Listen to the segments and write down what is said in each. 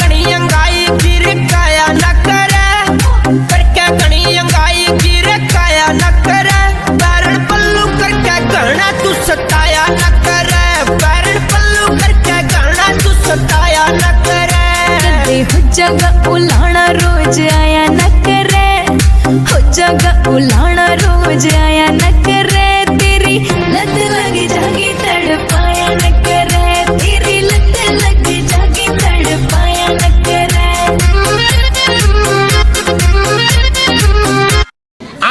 कणी अंगाई गिर काया न करे? करके कणी अंगाई गिर काया न करे? पैरण पल्लू करके गहना तू सताया न करे? पैरण पल्लू करके गहना तू सताया न करे? कदे हो जगह उलाना रोज आया न करे। हो जगह उलाना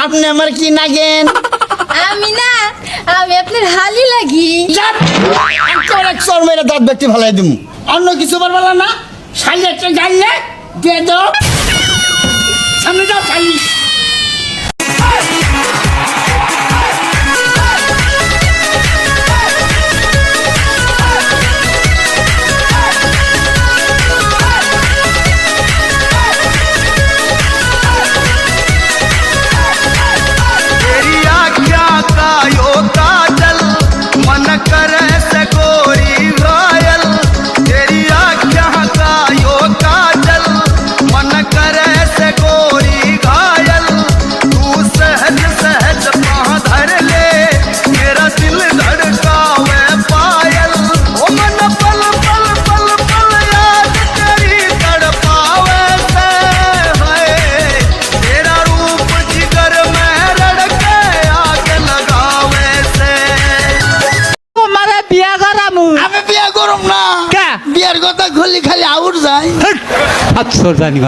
আপনি আমার কি নাগেন? আমি না আমি আপনার হালি লাগি। অনেক চর মেরে দাঁত ব্যক্তি ভালাই দিব অন্য কিছু বলব না সাইলে গাইলে দিয়ে দাও। সামনে যাও খালি আমু আমি বিয়া করুম না। কা? বিয়ার কথা খুললি খালি আউট যায় আচ্ছা জানি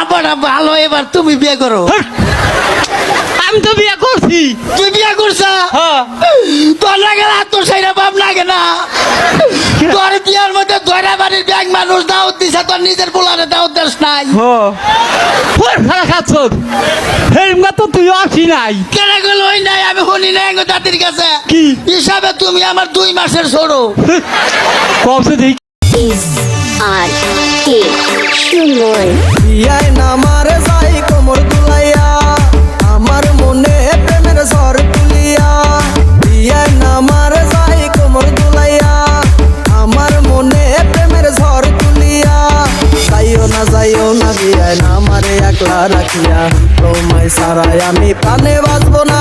আব্বা ভালো এবার তুমি বিয়ে করো। আমি তো বিয়ে করছি। তুই বিয়ে করছা? তোর লাগে না তোর সেইটা বাপ লাগে না। তোর বিয়ার মধ্যে ধরা বাড়ির ব্যাংক মানুষ দাওয়াত দিছে তোর নিজের পোলারে দেশ নাই। ওর হেমগা তো তুই আসি নাই। কেন গেল ওই নাই? আমি হনি নাই গো দাদির কাছে। কি? হিসাবে তুমি আমার দুই মাসের ছোড়ো কবসে দেই আর কে সুমন। ইয়াই নামার যাই কোমর দুলাইয়া। আমার মনে প্রেমের ঝড় যাইও না যাইও না নামারে একলা রাখিয়া। তোমায় সারাই আমি প্রাণে বাঁচবো না।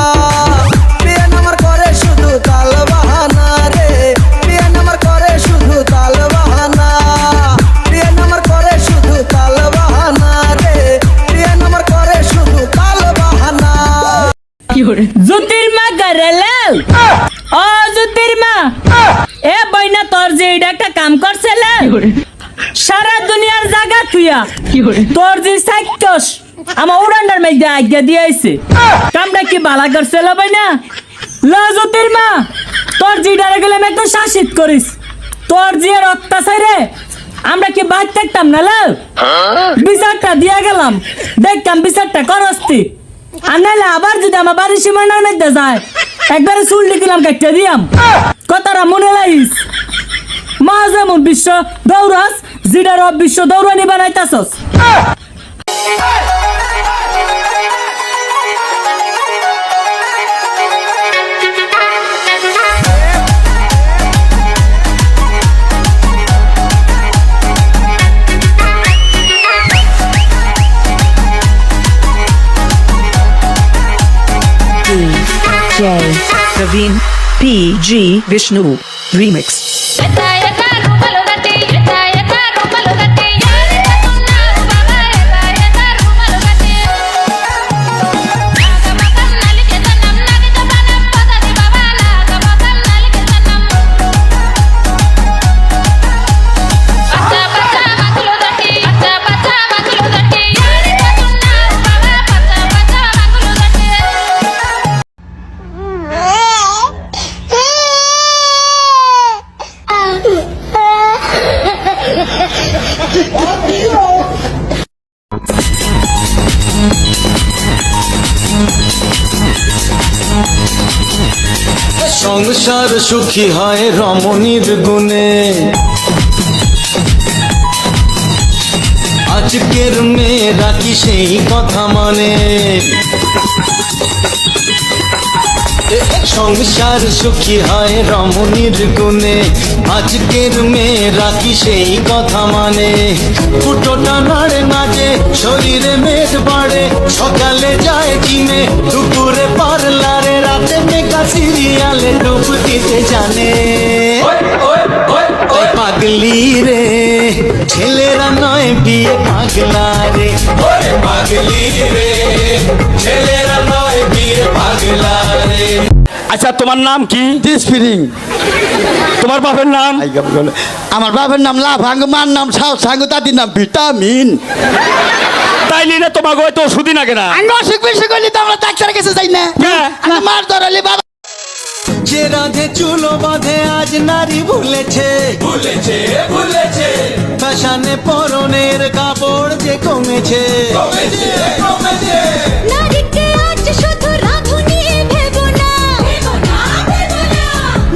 বিয়ে নামার করে শুধু তাল বাহানা রে। বিয়ে নামার করে শুধু তাল বাহানা। বিয়ে নামার করে শুধু তাল বাহানা রে। বিয়ে নামার করে শুধু তাল বাহানা। জ্যোতির্মা গরেলাল ও জ্যোতির্মা এ বইনা তোর যে এটা একটা কাম করছে সারা দুনিয়ার জায়গা তুইয়া। তোর যে সাইকস আমার উড়ান্ডার মধ্যে আজ্ঞা দিয়েছে কামটা কি বালা করছে লো বইনা ল জ্যোতির্মা তোর যে ডারে গেলে একটু শাসিত করিস। তোর যে অত্যাচারে আমরা কি বাদ থাকতাম না লো বিচারটা দিয়া গেলাম। দেখতাম বিচারটা করস্তি আর নাহলে আবার যদি আমার বাড়ির সীমানার মধ্যে যায় একবারে চুল্লি দিলাম কেটে দিয়াম। কথাটা মনে লাইস মা যেমন বিশ্ব দৌড়াস জিডার বিশ্ব দৌড়ানি বানাইতাছস J. Praveen P. G. Vishnu. Remix. সংসার সুখী হয় রমণীর গুণে। আজকের মেয়েরা কি সেই কথা মানে? সংসার সুখী হয় রমণীর গুণে। আজকের মেয়েরা কি সেই কথা মানে? ফুটোটা নাড়ে নাচে শরীরে মেদ বাড়ে। সকালে যায় জিমে, দুপুরে মেকা সিরিয়ালে ডুব দিতে জানে। পাগলি রে ছেলেরা নয় বিয়ে পাগলা রে। পাগলি রে ছেলেরা নয় বিয়ে পাগলা রে। আচ্ছা তোমার নাম কি? স্প্রিং তোমার বাপের নাম? আমার বাবার নাম লাভাঙ্গ মার নাম সাউ সাঙ্গ দাদির নাম ভিটামিন। তাই নিলে তোমাকে হয়তো ওষুধই না। কেনা আমি অসুখ বিসুখ হইলে তো আমরা ডাক্তারের কাছে যাই না। হ্যাঁ। ধরালি বাবা যে রাধে চুলো বাঁধে আজ নারী ভুলেছে। ভুলেছে ভুলেছে। ফ্যাশনে পরনের কাপড় যে কমেছে। কমেছে কমেছে। নারীকে আজ শুধু রাঁধুনি ভেবো না।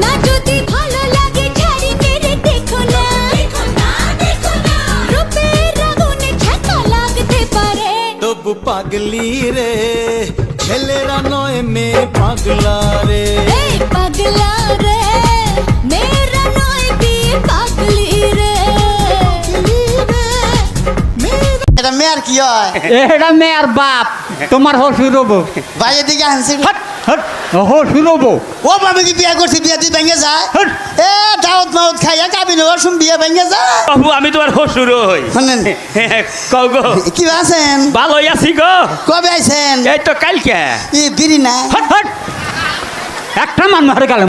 না যদি ভালো লাগে ছাড়ি মেরে দেখো না। রূপের আগুনে ঝাঁকা লাগতে পারে। তবু পাগলি রে ছেলেরা নয় মেয়ে পাগলা রে। পাগলা রে মেরা নয় বিয়ে পাগলি রে। এটা মেয়ের কি হয়? এটা মেয়ের বাপ তোমার হসুর ভাই বাইরের দিকে আনছি হব ও কি বিয়ে করছি বিয়া দিয়ে ভেঙে যায় হট। এ খাইয়া কাবিন বিয়ে ভেঙে যায় বাবু আমি তোমার হসুর হই। শোনেন কও গো। কি আছেন? ভালোই আছি গো। কবে আইছেন? এই তো কালকে। ই বিড়ি না। হট হট একটা মান মারে গেলাম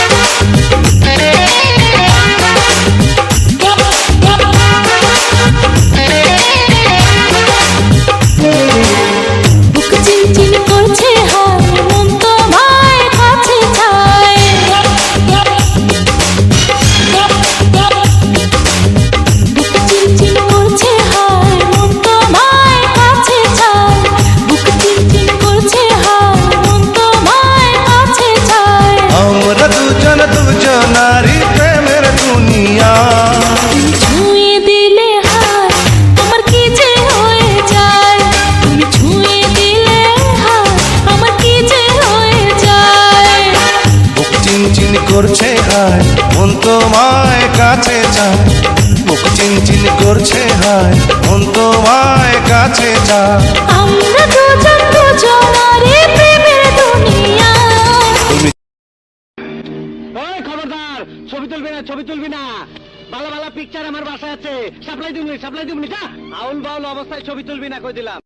হায় মন তোমায় কাছে চায় বুক চিনচিন করছে হায় মন তোমায় কাছে চায় আমরা দুজন দুজনারে প্রেমের দুনিয়ায় ওই খবরদার ছবি তুলবি না ছবি তুলবি না। ভালো ভালো পিকচার আমার বাসায় আছে। সাপ্লাই দিবনি সাপ্লাই দিবনি যা। আউল বাউল অবস্থায় ছবি তুলবি না কই দিলাম।